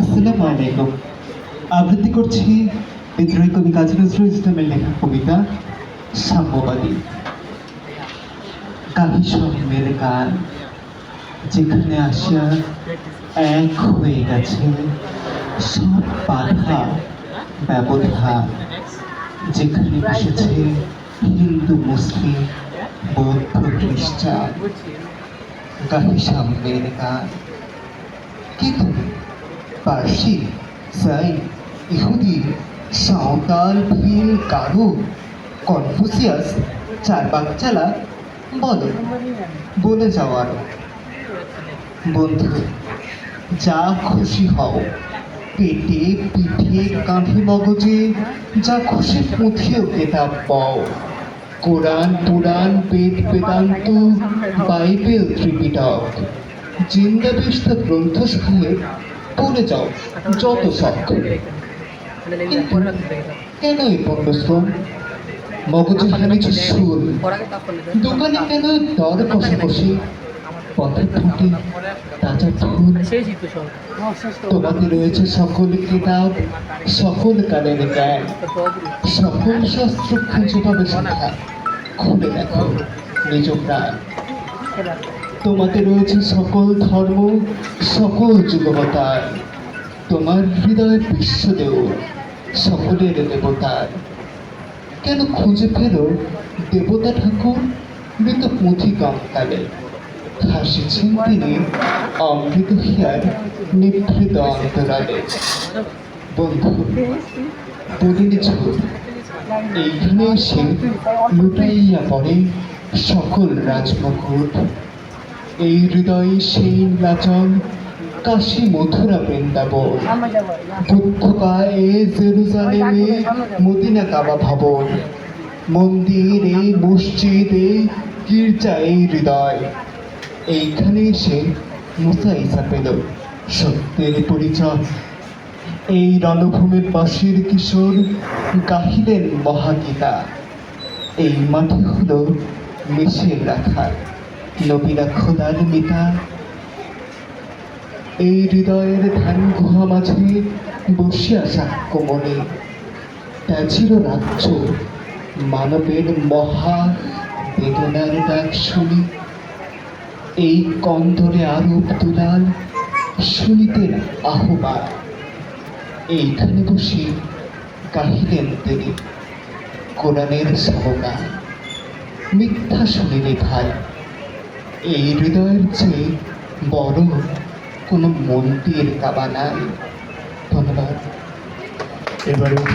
আসসালামু আলাইকুম আবৃত্তি করছি বিদ্রোহী কবি কাজী নজরুল ইসলামের লেখা কবিতা সাম্যবাদী। কাহি সহমের গান, যেখানে আসিয়া এক হয়ে গেছে সব বাধা, ব্যবধান, যেখানে বসেছে হিন্দু, মুসলিম, বৌদ্ধ, খ্রিস্টান। কাহি সামনের গান। কি তুমি পার্সি সাই ইহুদি, সাঁওতাল, ভিল, কারু, কনফুসিয়াস, চার বাচ্চালা বলো, বলে যাওয়ার বন্ধু, যা খুশি হও, পেটে পিঠে কাঁধে মগজে, যা খুশি পুঁথিও কেতাব পাও। কোরআন, পুরাণ, বেদ, বেদান্ত, বাইবেল, ত্রিপিটক জিন্দা বিস্তা গ্রন্থ সাহেব পড়ে যাও, যত শখ কিন্তু কেন এই পণ্ডশ্রম মগজে হেনেছে সুর। দোকানে কেন দর কষাকষি পথে ফুটে তাজা ফুল তোমাতে রয়েছে সকল কিতাব, সকল কালের জ্ঞান। সকল শাস্ত্র খুঁজে পাবে শেখা খুলে দেখো, নিজ প্রাণ। তোমাতে রয়েছে সকল ধর্ম, সকল যুগবতার। তোমার হৃদয় বিশ্বদেও সকলের দেবতার। কেন খুঁজে ফেরো দেবতা ঠাকুর মৃত পুঁথি কালে হাসিছেন তিনি অমৃত হিয়ার নিভৃত অন্তরালে। বন্ধু বলিনি ছোট এইখানে এসে লুটাইয়া পড়ে সকল রাজমুকুট। এই হৃদয়ে সেই লাচন কাশী মথুরা বৃন্দাবন। বুদ্ধকায়ে জেরুজালেমে মদিনা কাবা ভবন। মন্দিরে মসজিদে এই হৃদয়। এইখানে এসে মুসা ইসা পেল সত্যের পরিচয়। এই রণভূমির পাশের কিশোর গাহিলেন মহাগীতা। এই মাঠে হলো মিশেল রাখার নবীরা খোদার মিতা। এই হৃদয়ের ধ্যান গুহা মাঝে বসিয়া সাক্ষ্য মনে। ত্যাজির রাজ্য, মানবের মহা বেদনার ডাক শুনি। এই কন্দরে আরব দুলাল শুনিতেন আহ্বান। এইখানে বসে গাহিলেন তিনি। কোরআনের সহগান মিথ্যা শুনিনি ভাই। এই হৃদয়ের চেয়ে বড় কোনো মন্দির কাবা নাই। ধন্যবাদ। এবারে